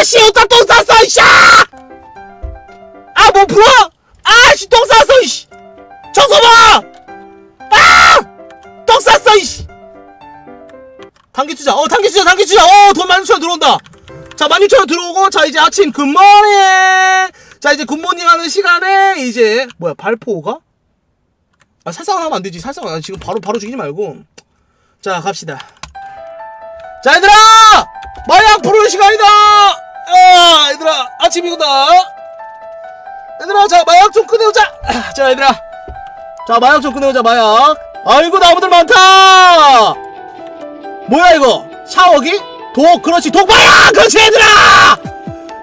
아씨 어디다 똥 쌌어 이씨 아뭐 불어? 아씨 똥 쌌어 이씨! 청소봐 아똥 쌌어 이씨! 단기 투자 어 단기 투자 단기 투자! 어돈 16,000원 들어온다! 자 16,000원 들어오고 자 이제 아침 굿모닝! 자 이제 굿모닝 하는 시간에 이제 뭐야 발포가? 아 살상을 하면 안 되지 살상을 안- 지금 바로 바로 죽이지 말고. 자 갑시다. 자 얘들아! 마약 부르는 시간이다 야 얘들아 아침이구나. 얘들아 자 마약 좀 꺼내오자. 아, 자 얘들아. 자 마약 좀 꺼내오자 마약. 아이고 나무들 많다. 뭐야 이거? 샤워기? 독 그렇지 독 마약! 그렇지 얘들아!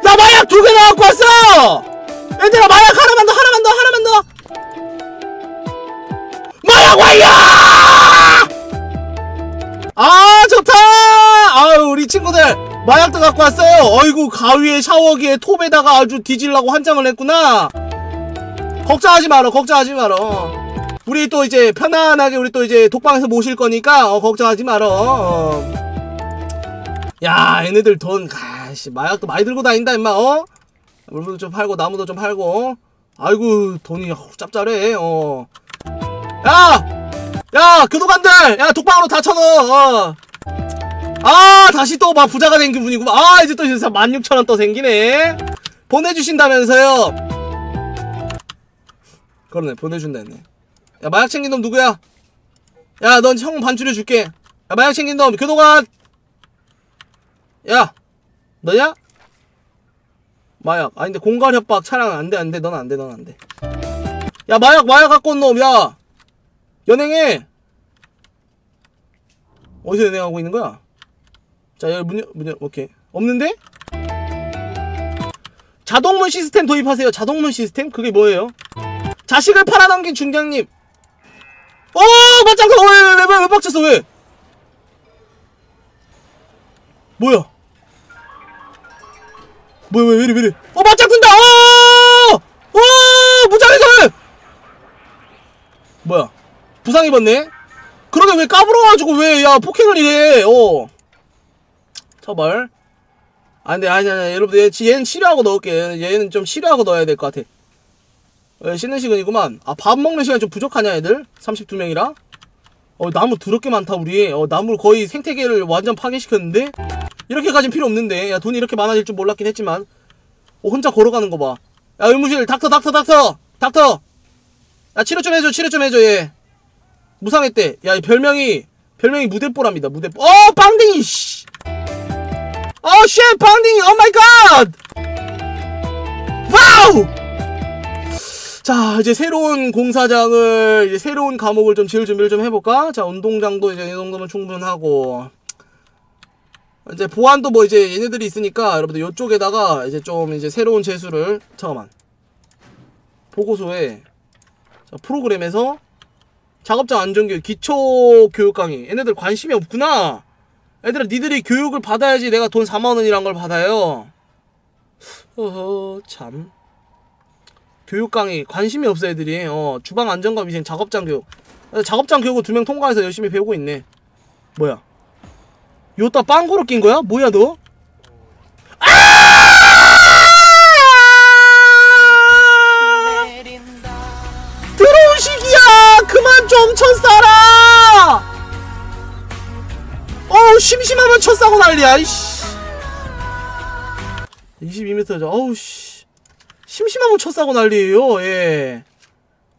나 마약 두 개 나갖고 왔어! 얘들아 마약 하나만 더 하나만 더 하나만 더! 마약 완료! 아 좋다! 아유 우리 친구들 마약도 갖고 왔어요. 어이구 가위에 샤워기에 톱에다가 아주 뒤질라고 환장을 했구나. 걱정하지 마라 걱정하지 마라. 우리 또 이제 편안하게 우리 또 이제 독방에서 모실 거니까 어, 걱정하지 마라. 어. 야 얘네들 돈 가씨 마약도 많이 들고 다닌다 임마 어? 물도 좀 팔고 나무도 좀 팔고 아이고 돈이 짭짤해 어. 야! 야 교도관들! 야 독방으로 다 쳐넣어 어. 아 다시 또 막 부자가 된 기분이구만. 아 이제 또 16,000원 또 생기네. 보내주신다면서요. 그러네 보내준다 했네. 야 마약 챙긴 놈 누구야? 야 넌 형 반줄여 줄게. 야 마약 챙긴 놈 교도관! 야 너냐? 마약. 아 근데 공갈 협박 차량 안돼 안돼. 넌 안돼 넌 안돼. 야 마약 마약 갖고 온 놈 야! 연행해! 어디서 연행하고 있는 거야 자 여기 문, 열- 문, 열- 오케이. 없는데? 자동문 시스템 도입하세요. 자동문 시스템? 그게 뭐예요? 자식을 팔아넘긴 중장님. 어 맞짱 왜왜왜 왜 빡쳤어 왜? 뭐야? 뭐야 왜, 왜 이래 왜 이래? 어 맞짱 뜬다. 어어 무장해설! 뭐야? 부상 입었네? 그러게 왜 까불어가지고 왜 야 폭행을 이래? 어 처벌? 아 근데 아니 아니 여러분들 얘, 얘는 치료하고 넣을게. 얘는 좀 치료하고 넣어야 될 것 같아. 왜 쉬는 시간이구만. 아 밥 먹는 시간 좀 부족하냐 애들? 32명이라? 어 나무 더럽게 많다 우리. 어 나무를 거의 생태계를 완전 파괴시켰는데? 이렇게까진 필요 없는데. 야 돈이 이렇게 많아질 줄 몰랐긴 했지만. 어 혼자 걸어가는 거 봐 야 의무실 닥터 닥터 닥터! 닥터! 야 치료 좀 해줘 치료 좀 해줘 얘. 무상했대. 야이 별명이 별명이 무대뽀랍니다 무대뽀. 어 빵댕이 씨 어쉣 빵댕이 오 마이 갓 와우 자 이제 새로운 공사장을 이제 새로운 과목을 좀 지을 준비를 좀 해볼까? 자 운동장도 이제 이 정도면 충분하고. 이제 보안도 뭐 이제 얘네들이 있으니까 여러분들 이쪽에다가 이제 좀 이제 새로운 재수를 잠깐만. 보고서에 자, 프로그램에서 작업장 안전교육 기초 교육 강의. 얘네들 관심이 없구나 얘들아 니들이 교육을 받아야지 내가 돈 4만원이란 걸 받아요. 어허 참. 교육 강의 관심이 없어 애들이. 어 주방 안전과 위생 작업장 교육. 어, 작업장 교육을 두 명 통과해서 열심히 배우고 있네. 뭐야? 요따 빵구로 낀 거야? 뭐야 너? 아! 들어온 시기야! 그만 좀 쳐싸라 심심하면 쳐싸고 난리야 이씨. 22m 죠. 어우 씨. 심심하면 쳐싸고 난리에요 예.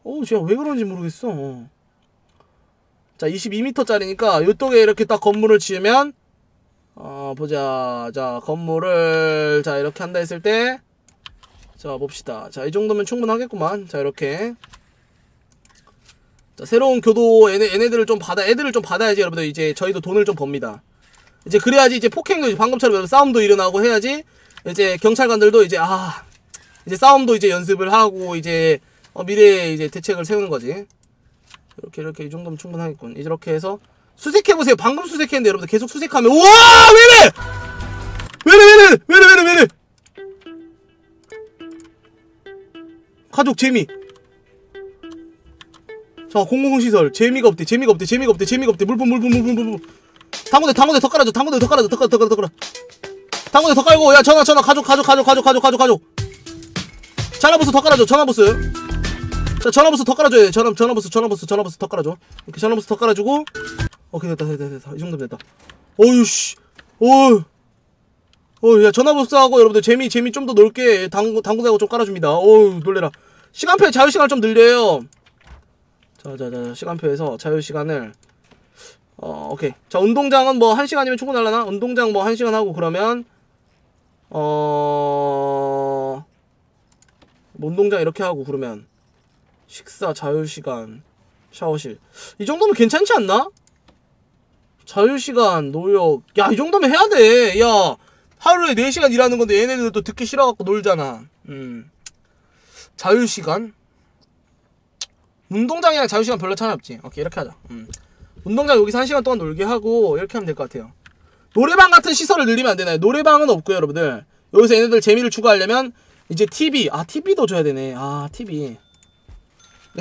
어우 제가 왜 그런지 모르겠어. 자 22m짜리니까 요쪽에 이렇게 딱 건물을 지으면 어 보자. 자 건물을 자 이렇게 한다 했을 때 자 봅시다. 자 이 정도면 충분하겠구만. 자 이렇게. 자 새로운 교도 얘네, 얘네들을 좀 받아 애들을 좀 받아야지 여러분들. 이제 저희도 돈을 좀 법니다 이제 그래야지 이제 폭행도 방금처럼 싸움도 일어나고 해야지 이제 경찰관들도 이제 아 이제 싸움도 이제 연습을 하고 이제 어, 미래에 이제 대책을 세우는 거지. 이렇게 이렇게 이 정도면 충분하겠군. 이렇게 해서 수색해 보세요. 방금 수색했는데 여러분들 계속 수색하면 우와! 왜래! 왜래 왜래! 왜래 왜래 왜래! 가족 재미. 자 공공시설. 재미가 없대 재미가 없대 재미가 없대 재미가 없대. 물품 물품 물품 물품 당구대 당구대 더 깔아줘 당구대 더 깔아줘 더 깔아 더 깔아 더 깔아. 당근에 더 깔고 야 전화 전화 가족 가족 가족 가족 가족 가족. 가족 전화부스 더 깔아줘 전화부스 자 전화부스 더 깔아줘야 돼 전화 전화부스 전화부스 전화부스 더 깔아줘. 이렇게 전화부스 더 깔아주고. 오케이 됐다 됐다 됐다. 이 정도면 됐다. 어휴 씨. 어휴. 어야 전화부스하고 여러분들 재미 재미 좀더 놀게 당구 당구대하고 좀 깔아줍니다. 어휴 놀래라. 시간표에 자유시간을 좀 늘려요. 자자자 시간표에서 자유시간을 어 오케이. 자 운동장은 뭐 1시간이면 충분하려나? 운동장 뭐 1시간 하고 그러면 어뭐 운동장 이렇게 하고 그러면 식사 자유시간 샤워실. 이 정도면 괜찮지 않나? 자유시간 노역 야이 정도면 해야 돼 야 하루에 4시간 일하는 건데 얘네들 또 듣기 싫어갖고 놀잖아. 음. 자유시간? 운동장이랑 자유시간 별로 차이 없지? 오케이 이렇게 하자. 음. 운동장 여기서 1시간 동안 놀게 하고 이렇게 하면 될 것 같아요. 노래방 같은 시설을 늘리면 안 되나요? 노래방은 없고요 여러분들. 여기서 얘네들 재미를 추구하려면 이제 TV 아 TV도 줘야 되네. 아 TV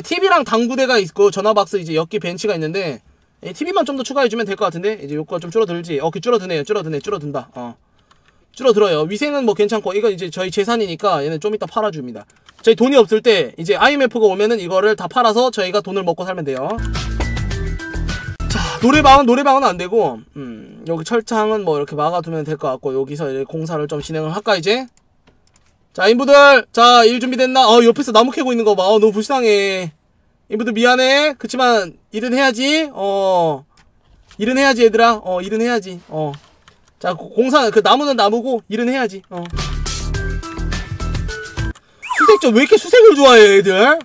TV랑 당구대가 있고 전화박스 이제 엮기 벤치가 있는데 TV만 좀 더 추가해주면 될 것 같은데 이제 요거가 좀 줄어들지. 어, 그 줄어드네요. 줄어드네. 줄어든다. 어. 줄어들어요. 위생은 뭐 괜찮고 이거 이제 저희 재산이니까 얘는 좀 이따 팔아줍니다. 저희 돈이 없을 때 이제 IMF가 오면은 이거를 다 팔아서 저희가 돈을 먹고 살면 돼요. 자 노래방은 노래방은 안 되고 음 여기 철창은 뭐 이렇게 막아두면 될 것 같고 여기서 이제 공사를 좀 진행을 할까 이제? 자 인부들! 자 일 준비됐나? 어 옆에서 나무 캐고 있는 거봐. 어, 너무 불쌍해. 인부들 미안해. 그치만 일은 해야지. 어 일은 해야지 얘들아. 어 일은 해야지. 어자 공사 그 나무는 나무고 일은 해야지. 어. 수색점 왜 이렇게 수색을 좋아해 애들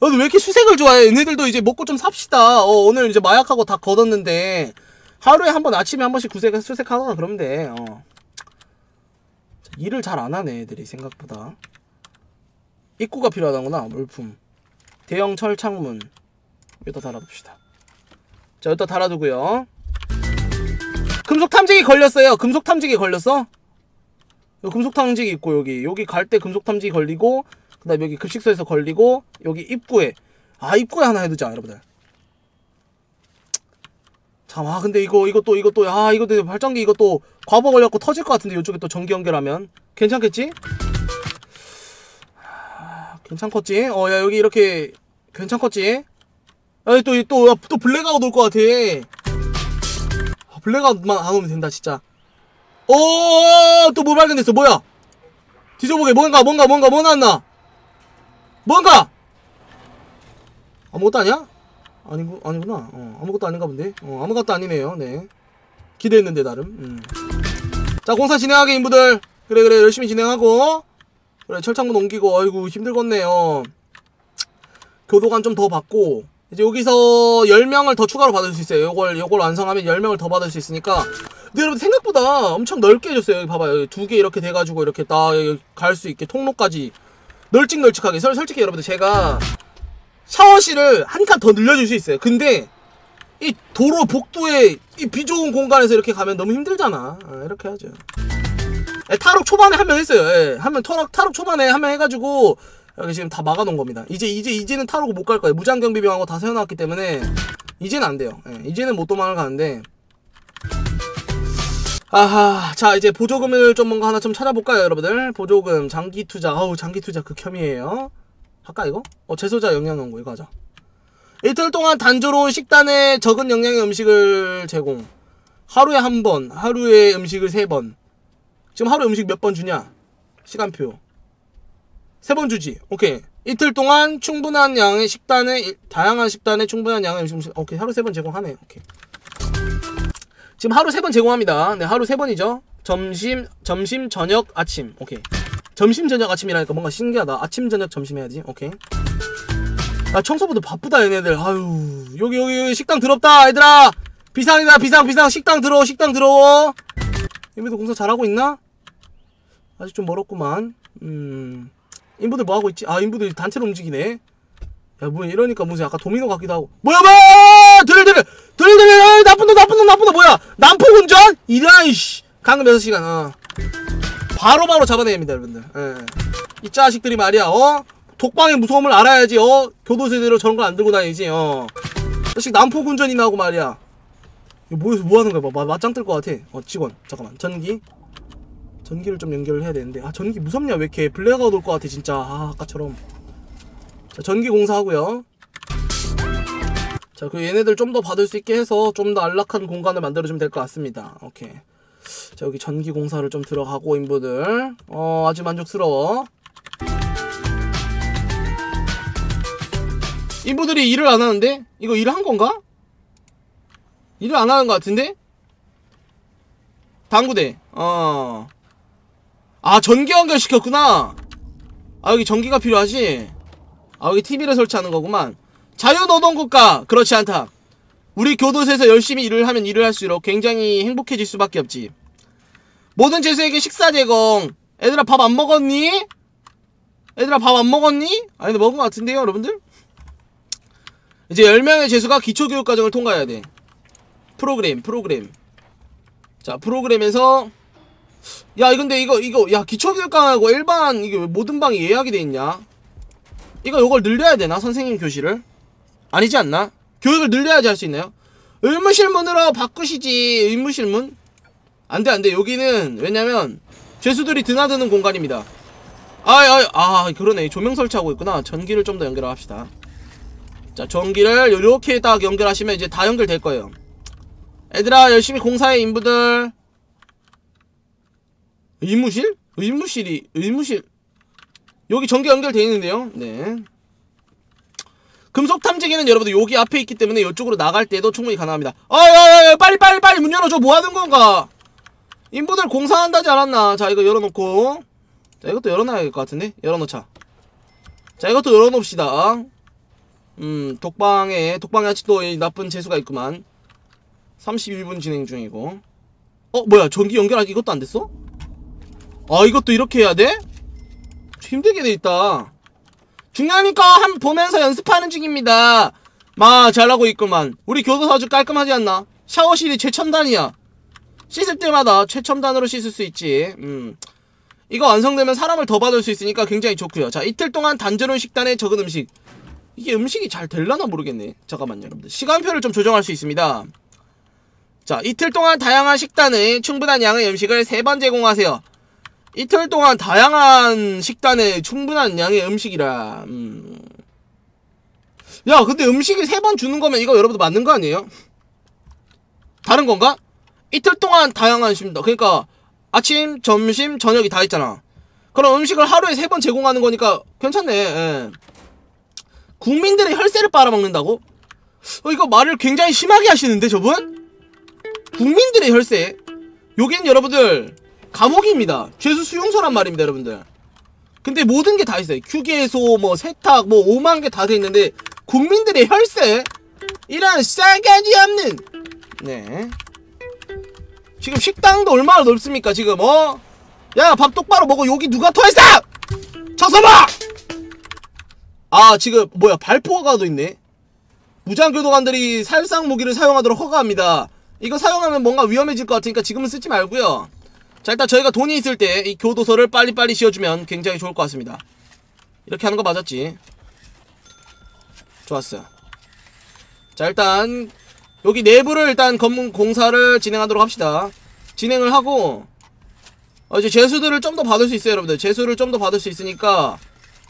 너도 왜 이렇게 수색을 좋아해? 얘네들도 이제 먹고 좀 삽시다. 어, 오늘 이제 마약하고 다 걷었는데 하루에 한 번 아침에 한 번씩 구색, 수색하거나 그러면 돼. 어. 일을 잘 안 하네 애들이 생각보다. 입구가 필요하다구나 물품. 대형 철창문. 여기다 달아둡시다. 자 여기다 달아두고요. 금속 탐지기 걸렸어요. 금속 탐지기 걸렸어? 금속 탐지기 있고 여기 여기 갈 때 금속 탐지기 걸리고 그 다음에 여기 급식소에서 걸리고 여기 입구에 아 입구에 하나 해두자 여러분들. 참아 근데 이거 이것도 이것도 아 이것도 발전기 이것도 과거 걸려갖고 터질 것 같은데 이쪽에 또 전기 연결하면. 괜찮겠지? 아, 괜찮겠지? 어 야 여기 이렇게 괜찮겠지? 아니 또 또또 또 블랙아웃 올 것 같아. 아, 블랙아웃만 안 오면 된다 진짜. 어또 뭐 발견됐어? 뭐야? 뒤져보게. 뭔가 뭔가 뭔가 뭐 나왔나 뭔가? 아무것도 아니야? 아니구, 아니구나. 어, 아무것도 아닌가 본데. 어, 아무것도 아니네요. 네. 기대했는데 나름. 음. 자 공사 진행하게 인부들. 그래 그래. 열심히 진행하고. 그래 철창문 옮기고. 아이고 힘들겠네요. 교도관 좀 더 받고. 이제 여기서 10명을 더 추가로 받을 수 있어요. 요걸 요걸 완성하면 10명을 더 받을 수 있으니까. 근데 여러분 생각보다 엄청 넓게 해줬어요. 여기 봐봐요. 두 개 이렇게 돼가지고 이렇게 딱갈수 있게 통로까지 널찍널찍하게. 설, 솔직히 여러분들 제가 샤워실을 한 칸 더 늘려줄 수 있어요. 근데 이 도로 복도에 이 비좁은 공간에서 이렇게 가면 너무 힘들잖아. 아, 이렇게 하죠. 예, 탈옥 초반에 한 명 했어요. 예, 한명 탈옥, 탈옥 초반에 한 명 해가지고 여기 지금 다 막아놓은 겁니다. 이제 이제 이제는 탈옥을 못갈 거예요. 무장경비병하고 다 세워놨기 때문에 이제는 안 돼요. 예, 이제는 못 도망을 가는데 아하 자 이제 보조금을 좀 뭔가 하나 좀 찾아볼까요 여러분들? 보조금 장기투자. 어우 장기투자 극혐이에요. 할까 이거? 어 제소자 영양연구 이거 하자. 이틀 동안 단조로운 식단에 적은 영양의 음식을 제공. 하루에 한 번 하루에 음식을 세 번. 지금 하루 음식 몇 번 주냐? 시간표. 세 번 주지. 오케이. 이틀 동안 충분한 양의 식단에 다양한 식단에 충분한 양의 음식 오케이. 하루 세 번 제공하네. 오케이 지금 하루 세 번 제공합니다. 네, 하루 세 번이죠. 점심, 점심, 저녁, 아침. 오케이. 점심, 저녁, 아침이라니까 뭔가 신기하다. 아침, 저녁, 점심 해야지. 오케이. 아, 청소부도 바쁘다, 얘네들. 아유, 여기, 여기, 여기 식당 더럽다, 얘들아! 비상이다, 비상, 비상. 식당 들어오, 식당 들어오. 얘네들 공사 잘하고 있나? 아직 좀 멀었구만. 음. 인부들 뭐 하고 있지? 아, 인부들 단체로 움직이네. 야, 뭐 이러니까 무슨 약간 도미노 같기도 하고. 뭐야, 뭐야! 들을, 들을! 들을, 들을! 어이, 나쁜 놈, 나쁜 놈, 나쁜 놈, 뭐야! 난폭운전? 이라, 이씨! 강금 6시간, 어. 바로바로 바로 잡아내야 됩니다, 여러분들. 예. 이 자식들이 말이야, 어? 독방의 무서움을 알아야지, 어? 교도소대로 저런 걸 안 들고 다니지, 어. 자식 난폭운전이나 하고 말이야. 이거 뭐, 뭐 하는 거야? 뭐, 맞짱 뜰 것 같아. 어, 직원. 잠깐만. 전기. 전기를 좀 연결을 해야 되는데 아 전기 무섭냐 왜 이렇게 블랙아웃 올 것 같아 진짜 아 아까처럼 자 전기 공사하고요. 자 그 얘네들 좀 더 받을 수 있게 해서 좀 더 안락한 공간을 만들어주면 될 것 같습니다. 오케이. 자 여기 전기 공사를 좀 들어가고 인부들. 어 아주 만족스러워. 인부들이 일을 안 하는데? 이거 일을 한 건가? 일을 안 하는 것 같은데? 당구대. 어. 아 전기 연결시켰구나. 아 여기 전기가 필요하지 아 여기 TV를 설치하는 거구만. 자유노동국가! 그렇지 않다. 우리 교도소에서 열심히 일을 하면 일을 할수록 굉장히 행복해질 수밖에 없지. 모든 죄수에게 식사 제공. 애들아 밥 안 먹었니? 애들아 밥 안 먹었니? 아니 근데 먹은 것 같은데요 여러분들? 이제 10명의 죄수가 기초교육 과정을 통과해야 돼. 프로그램 프로그램. 자 프로그램에서 야 근데 이거 이거 야 기초교육강하고 일반 이게 왜 모든 방이 예약이 돼 있냐 이거 요걸 늘려야 되나? 선생님 교실을? 아니지 않나? 교육을 늘려야지 할 수 있나요? 의무실문으로 바꾸시지 의무실문. 안돼 안돼. 여기는 왜냐면 죄수들이 드나드는 공간입니다. 아아 아, 그러네. 조명 설치하고 있구나. 전기를 좀 더 연결합시다. 자 전기를 이렇게 딱 연결하시면 이제 다 연결될 거예요. 애들아 열심히 공사해 인부들. 의무실? 의무실이 의무실 여기 전기 연결돼 있는데요. 네. 금속 탐지기는 여러분들 여기 앞에 있기 때문에 이쪽으로 나갈 때도 충분히 가능합니다. 아야야야 빨리 빨리 빨리 문 열어줘. 뭐 하는 건가? 인부들 공사한다지 않았나? 자 이거 열어놓고. 자 이것도 열어놔야 될 것 같은데? 열어놓자. 자 이것도 열어놓읍시다. 음 독방에 독방에 아직도 이 나쁜 재수가 있구만. 31분 진행 중이고. 어 뭐야 전기 연결하기 이것도 안 됐어? 아 이것도 이렇게 해야 돼? 힘들게 돼 있다. 중요하니까 한 보면서 연습하는 중입니다. 마 잘하고 있구만. 우리 교도소 아주 깔끔하지 않나? 샤워실이 최첨단이야. 씻을 때마다 최첨단으로 씻을 수 있지. 음. 이거 완성되면 사람을 더 받을 수 있으니까 굉장히 좋고요. 자 이틀 동안 단전원 식단에 적은 음식. 이게 음식이 잘 될라나 모르겠네. 잠깐만요 여러분들. 시간표를 좀 조정할 수 있습니다. 자 이틀 동안 다양한 식단에 충분한 양의 음식을 세 번 제공하세요 이틀 동안 다양한 식단에 충분한 양의 음식이라 음. 야 근데 음식을 세 번 주는 거면 이거 여러분들 맞는 거 아니에요? 다른 건가? 이틀 동안 다양한 식단 그러니까 아침, 점심, 저녁이 다 있잖아 그럼 음식을 하루에 세 번 제공하는 거니까 괜찮네 예. 국민들의 혈세를 빨아먹는다고? 어, 이거 말을 굉장히 심하게 하시는데 저분? 국민들의 혈세 요긴 여러분들 감옥입니다. 죄수 수용소란 말입니다 여러분들. 근데 모든 게 다 있어요. 휴게소 뭐 세탁 뭐 5만 개 다 돼 있는데 국민들의 혈세? 이런 싸가지 없는. 네. 지금 식당도 얼마나 넓습니까 지금 어? 야 밥 똑바로 먹어. 여기 누가 토했어? 쳐서봐! 아 지금 뭐야 발포가도 있네. 무장교도관들이 살상 무기를 사용하도록 허가합니다. 이거 사용하면 뭔가 위험해질 것 같으니까 지금은 쓰지 말고요 자 일단 저희가 돈이 있을 때 이 교도소를 빨리빨리 씌워주면 굉장히 좋을 것 같습니다. 이렇게 하는 거 맞았지? 좋았어 자 일단 여기 내부를 일단 검문 공사를 진행하도록 합시다. 진행을 하고 어, 이제 재수들을 좀 더 받을 수 있어요 여러분들. 재수를 좀 더 받을 수 있으니까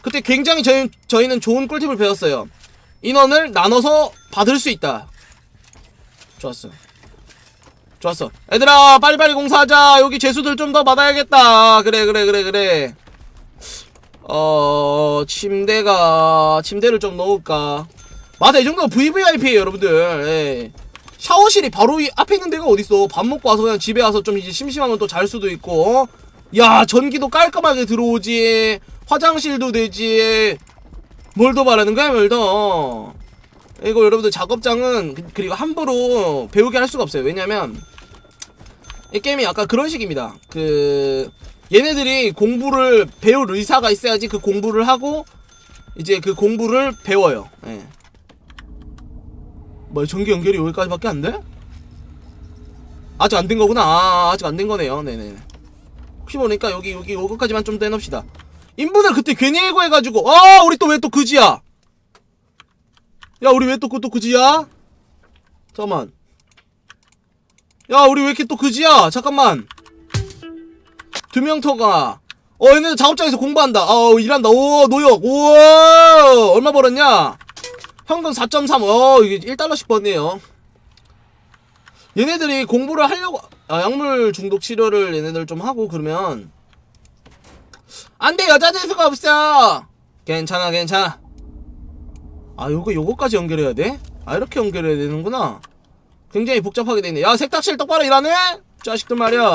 그때 굉장히 저희, 저희는 좋은 꿀팁을 배웠어요. 인원을 나눠서 받을 수 있다. 좋았어 좋았어. 얘들아 빨리빨리 공사하자. 여기 재수들 좀 더 받아야겠다. 그래 그래 그래 그래. 어 침대가 침대를 좀 넣을까? 맞아 이 정도면 VVIP에요 여러분들. 예. 샤워실이 바로 이 앞에 있는 데가 어딨어? 밥 먹고 와서 그냥 집에 와서 좀 이제 심심하면 또 잘 수도 있고 야 전기도 깔끔하게 들어오지. 화장실도 되지. 뭘 더 바라는 거야 뭘 더 이거 여러분들 작업장은 그- 그리고 함부로 배우게 할 수가 없어요. 왜냐면 이 게임이 약간 그런 식입니다. 그 얘네들이 공부를 배울 의사가 있어야지 그 공부를 하고 이제 그 공부를 배워요. 예. 뭐 전기 연결이 여기까지밖에 안 돼? 아직 안 된 거구나. 아 아직 안 된 거네요. 네네. 혹시 모르니까 여기 여기 요거까지만 좀 떼놓읍시다. 인분을 그때 괜히 해고 해가지고 아 우리 또 왜 또 그지야 야 우리 왜 또 또 그지야 잠깐만 야 우리 왜 이렇게 또 그지야 잠깐만 두 명 터가. 어, 얘네들 작업장에서 공부한다. 어, 일한다. 오, 노역. 우와! 얼마 벌었냐? 현금 4.3. 어, 이게 1달러씩 버네요. 얘네들이 공부를 하려고, 아, 약물 중독 치료를 얘네들 좀 하고, 그러면. 안 돼, 여자 재수가 없어! 괜찮아, 괜찮아. 아, 요거, 요거까지 연결해야 돼? 아, 이렇게 연결해야 되는구나. 굉장히 복잡하게 되네. 야, 색탁실 똑바로 일하네? 자식들 말이야.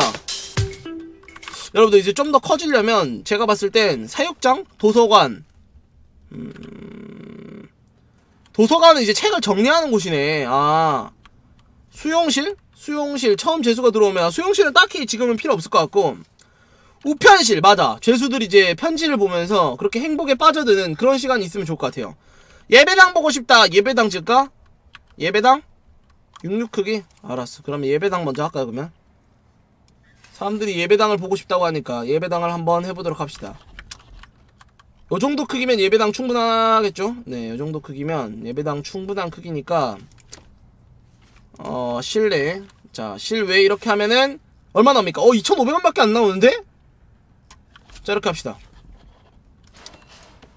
여러분들 이제 좀 더 커지려면 제가 봤을 땐 사육장, 도서관, 음... 도서관은 이제 책을 정리하는 곳이네. 아, 수용실? 수용실 처음 재수가 들어오면 수용실은 딱히 지금은 필요 없을 것 같고 우편실 맞아. 재수들이 이제 편지를 보면서 그렇게 행복에 빠져드는 그런 시간이 있으면 좋을 것 같아요. 예배당 보고 싶다. 예배당 질까? 예배당? 66 크기? 알았어. 그러면 예배당 먼저 할까요, 그러면? 사람들이 예배당을 보고 싶다고 하니까 예배당을 한번 해보도록 합시다. 요 정도 크기면 예배당 충분하겠죠? 네, 요 정도 크기면 예배당 충분한 크기니까 어, 실내 자, 실외 이렇게 하면은 얼마 나옵니까? 어, 2,500원밖에 안 나오는데? 자, 이렇게 합시다.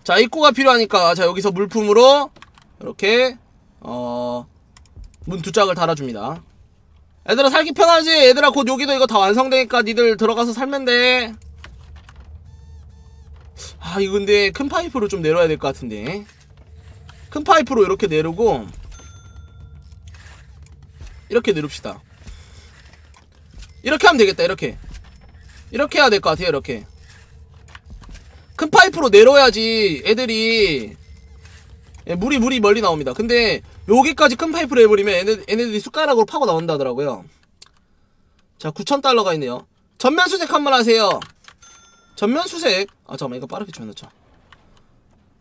자, 입구가 필요하니까 자, 여기서 물품으로 이렇게 어, 문 두 짝을 달아줍니다. 얘들아 살기 편하지? 얘들아 곧 여기도 이거 다 완성되니까 니들 들어가서 살면 돼. 아 이거 근데 큰 파이프로 좀 내려야 될 것 같은데. 큰 파이프로 이렇게 내리고 이렇게 내립시다. 이렇게 하면 되겠다 이렇게. 이렇게 해야 될 것 같아요 이렇게. 큰 파이프로 내려야지 애들이 예, 물이 물이 멀리 나옵니다. 근데 여기까지 큰 파이프를 해버리면 얘네, 얘네들이 숟가락으로 파고 나온다더라고요. 자, 9,000달러가 있네요. 전면 수색 한 번 하세요. 전면 수색. 아, 잠깐만, 이거 빠르게 줘놓자.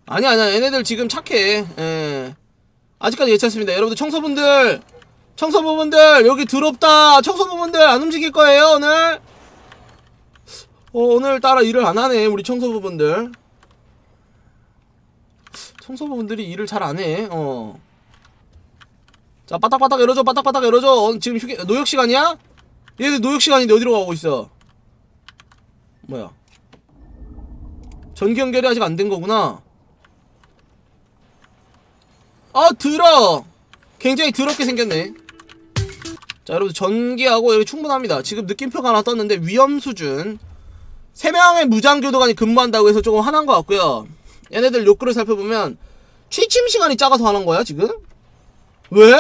아니야, 아니야. 얘네들 지금 착해. 예. 아직까지 괜찮습니다. 여러분들 청소분들, 청소부분들, 여기 더럽다. 청소부분들 안 움직일 거예요, 오늘. 어, 오늘따라 일을 안 하네, 우리 청소부분들. 청소부분들이 일을 잘 안 해, 어. 자, 바닥바닥 열어줘, 바닥바닥 열어줘. 어, 지금 휴게, 노역 시간이야? 얘들 노역 시간인데 어디로 가고 있어? 뭐야? 전기 연결이 아직 안 된 거구나. 아, 더러! 굉장히 더럽게 생겼네. 자, 여러분, 전기하고 여기 충분합니다. 지금 느낌표가 하나 떴는데, 위험 수준. 3명의 무장교도관이 근무한다고 해서 조금 화난 것 같고요. 얘네들 욕구를 살펴보면, 취침 시간이 작아서 화난 거야, 지금? 왜?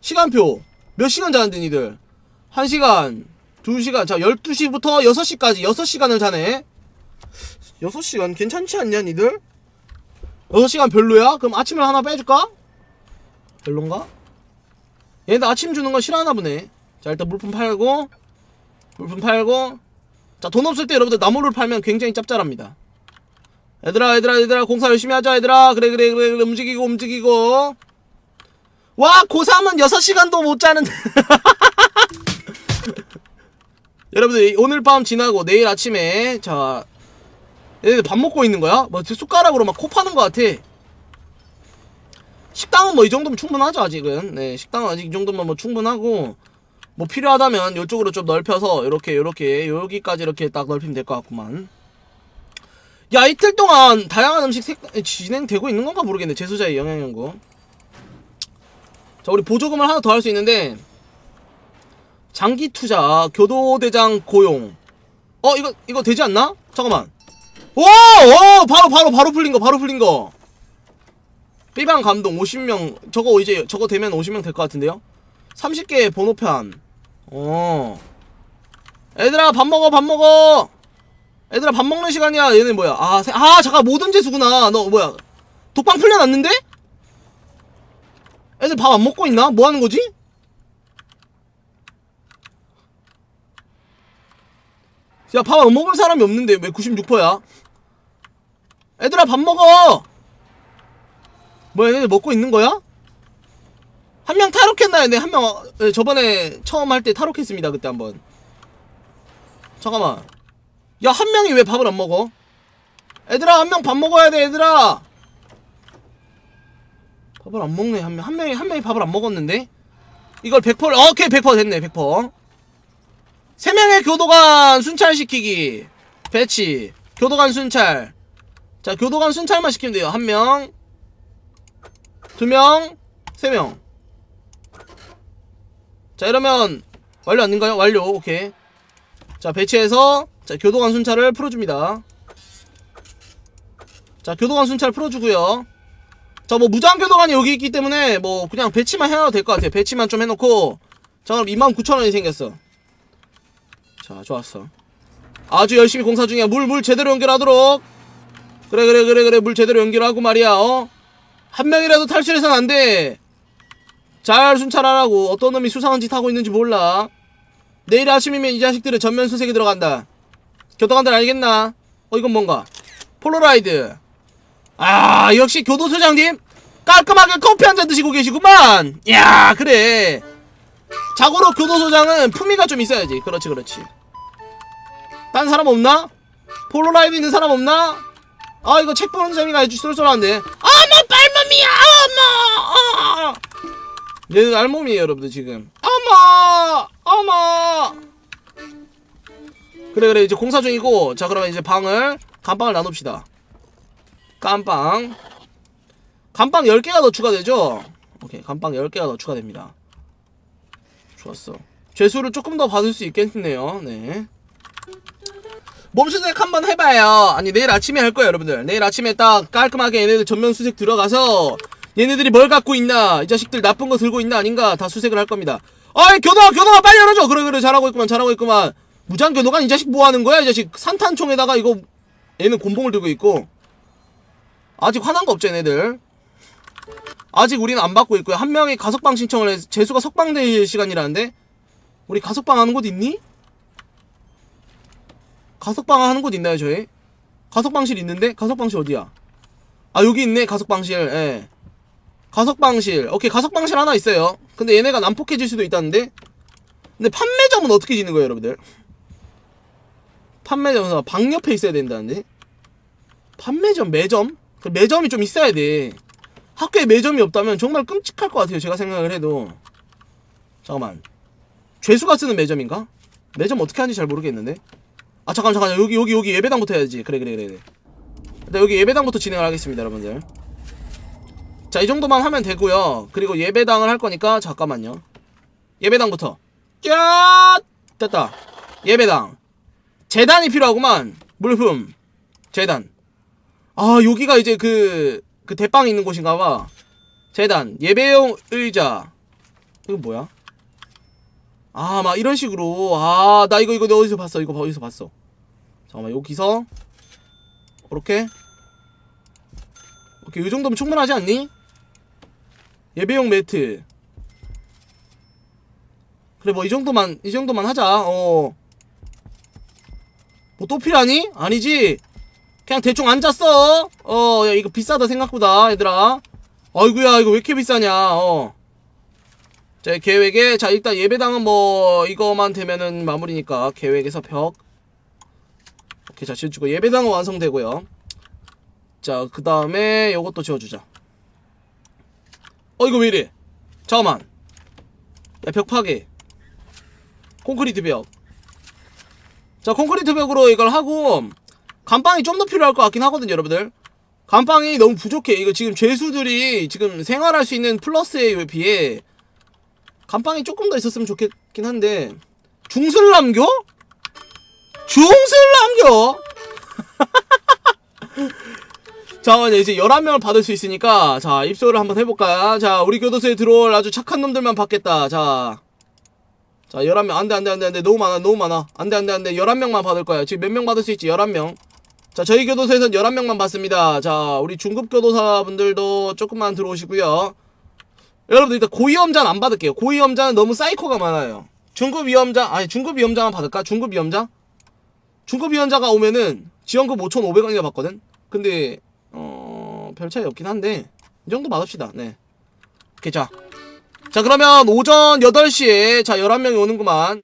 시간표 몇 시간 자는데 니들 1시간 2시간 자 12시부터 6시까지 6시간을 자네 6시간 괜찮지 않냐 니들? 6시간 별로야? 그럼 아침을 하나 빼줄까? 별론가? 얘네들 아침 주는 거 싫어하나 보네 자 일단 물품 팔고 물품 팔고 자 돈 없을 때 여러분들 나무를 팔면 굉장히 짭짤합니다. 얘들아 얘들아 얘들아 공사 열심히 하자 얘들아. 그래 그래 그래, 그래. 움직이고 움직이고. 와 고3은 6시간도 못 자는데. 여러분들 오늘 밤 지나고 내일 아침에 자 얘네들 밥 먹고 있는 거야? 뭐 숟가락으로 막 코 파는 거 같아. 식당은 뭐 이 정도면 충분하죠 아직은. 네 식당은 아직 이 정도면 뭐 충분하고 뭐 필요하다면 이쪽으로 좀 넓혀서 이렇게 이렇게 여기까지 이렇게 딱 넓히면 될 것 같구만. 야 이틀 동안 다양한 음식 색, 진행되고 있는 건가 모르겠네. 재소자의 영양연구. 자 우리 보조금을 하나 더 할 수 있는데 장기 투자 교도대장 고용. 어 이거 이거 되지 않나? 잠깐만. 오! 오! 바로 바로 바로 풀린 거 바로 풀린 거. 삐방 감동 50명 저거 이제 저거 되면 50명 될 것 같은데요? 30개 번호판 어 애들아 밥 먹어 밥 먹어 애들아 밥 먹는 시간이야 얘네 뭐야 아, 세, 아 잠깐 모든 재수구나 너 뭐야 독방 풀려났는데? 애들 밥 안 먹고 있나? 뭐 하는 거지? 야, 밥 안 먹을 사람이 없는데 왜 96%야? 애들아, 밥 먹어! 뭐야, 얘네들 먹고 있는 거야? 한 명 탈옥했나? 얘네 한 명, 어, 예, 저번에 처음 할 때 탈옥했습니다, 그때 한 번. 잠깐만. 야, 한 명이 왜 밥을 안 먹어? 애들아, 한 명 밥 먹어야 돼, 얘들아! 밥을 안 먹네 한 명. 한 명이 한 명이 밥을 안 먹었는데 이걸 100% 어, 오케이 100% 됐네 100% 3명의 교도관 순찰시키기 배치 교도관 순찰 자 교도관 순찰만 시키면 돼요 한 명 두 명 세 명 자 이러면 완료 아닌가요? 완료. 오케이. 자 배치해서 자 교도관 순찰을 풀어줍니다. 자 교도관 순찰 풀어주고요. 자 뭐 무장 교도관이 여기 있기 때문에 뭐 그냥 배치만 해놔도 될 것 같아요. 배치만 좀 해놓고. 자 그럼 29,000원이 생겼어. 자 좋았어. 아주 열심히 공사 중이야. 물물 제대로 연결하도록. 그래 그래 그래 그래. 물 제대로 연결하고 말이야 어? 한 명이라도 탈출해선 안돼 잘 순찰하라고. 어떤 놈이 수상한 짓 하고 있는지 몰라. 내일 아침이면 이 자식들은 전면 수색에 들어간다. 교도관들 알겠나? 어 이건 뭔가? 폴로라이드. 아 역시 교도소장님 깔끔하게 커피 한 잔 드시고 계시구만. 야 그래. 자고로 교도소장은 품위가 좀 있어야지. 그렇지 그렇지. 딴 사람 없나? 폴로라이드 있는 사람 없나? 아 이거 책 보는 재미가 아주 쏠쏠한데. 어머 빨몸이야 어머! 어. 얘는 알몸이에요 여러분들 지금. 어머! 어머! 그래 그래 이제 공사 중이고 자 그러면 이제 방을 감방을 나눕시다. 감방. 감방 10개가 더 추가되죠? 오케이 감방 10개가 더 추가됩니다. 좋았어. 죄수를 조금 더 받을 수 있겠네요. 네. 몸수색 한번 해봐요. 아니 내일 아침에 할 거예요 여러분들. 내일 아침에 딱 깔끔하게 얘네들 전면 수색 들어가서 얘네들이 뭘 갖고 있나? 이 자식들 나쁜 거 들고 있나? 아닌가? 다 수색을 할 겁니다. 어이 교도관 교도관 빨리 열어줘! 그래 그래 잘하고 있구만 잘하고 있구만. 무장 교도관 이 자식 뭐 하는 거야? 이 자식 산탄총에다가 이거 얘는 곤봉을 들고 있고. 아직 화난 거 없죠 얘네들? 아직 우리는 안 받고 있고요. 한 명이 가석방 신청을 해서 재수가 석방될 시간이라는데? 우리 가석방 하는 곳 있니? 가석방 하는 곳 있나요 저희? 가석방실 있는데? 가석방실 어디야? 아 여기 있네 가석방실. 예 가석방실. 오케이 가석방실 하나 있어요. 근데 얘네가 난폭해질 수도 있다는데? 근데 판매점은 어떻게 짓는 거예요 여러분들? 판매점은 방 옆에 있어야 된다는데? 판매점 매점? 그 매점이 좀 있어야 돼. 학교에 매점이 없다면 정말 끔찍할 것 같아요 제가 생각을 해도. 잠깐만. 죄수가 쓰는 매점인가? 매점 어떻게 하는지 잘 모르겠는데? 아 잠깐 잠깐 여기 여기 여기 예배당부터 해야지. 그래 그래 그래. 일단 여기 예배당부터 진행을 하겠습니다 여러분들 자 이 정도만 하면 되고요. 그리고 예배당을 할 거니까 잠깐만요. 예배당부터. 짠 됐다. 예배당. 재단이 필요하구만. 물품. 재단. 아 여기가 이제 그 그 대빵 있는 곳인가 봐. 재단. 예배용 의자. 이거 뭐야? 아 막 이런 식으로. 아 나 이거 이거 어디서 봤어? 이거 어디서 봤어? 잠깐만 여기서. 이렇게. 오케이 이 정도면 충분하지 않니? 예배용 매트. 그래 뭐 이 정도만 이 정도만 하자. 어 뭐 또 필요하니? 아니지? 그냥 대충 앉았어. 어 야, 이거 비싸다 생각보다 얘들아. 아이구야 이거 왜 이렇게 비싸냐 어. 자, 계획에, 자, 일단 예배당은 뭐, 이거만 되면은 마무리니까, 계획에서 벽. 오케이, 자, 지어주고, 예배당은 완성되고요. 자, 그 다음에, 요것도 지어주자. 어, 이거 왜 이래? 잠깐만. 야, 벽 파괴. 콘크리트 벽. 자, 콘크리트 벽으로 이걸 하고, 감방이 좀 더 필요할 것 같긴 하거든요, 여러분들. 감방이 너무 부족해. 이거 지금 죄수들이 지금 생활할 수 있는 플러스에 비해, 감방이 조금 더 있었으면 좋겠긴 한데 중슬남교? 중슬남교? 자 이제 11명을 받을 수 있으니까 자 입소를 한번 해볼까 자 우리 교도소에 들어올 아주 착한 놈들만 받겠다. 자. 자 11명. 안돼 안돼 안돼 안돼. 너무 많아 너무 많아. 안돼 안돼 안돼. 11명만 받을 거야. 지금 몇 명 받을 수 있지? 11명. 자 저희 교도소에선 11명만 받습니다. 자 우리 중급 교도사분들도 조금만 들어오시고요. 여러분들 일단 고위험자는 안 받을게요. 고위험자는 너무 사이코가 많아요. 중급 위험자, 아니 중급 위험자만 받을까? 중급 위험자? 중급 위험자가 오면은 지원금 5,500원이나 받거든? 근데, 어, 별 차이 없긴 한데, 이 정도 받읍시다. 네. 오케이, 자. 자, 그러면 오전 8시에, 자, 11명이 오는구만.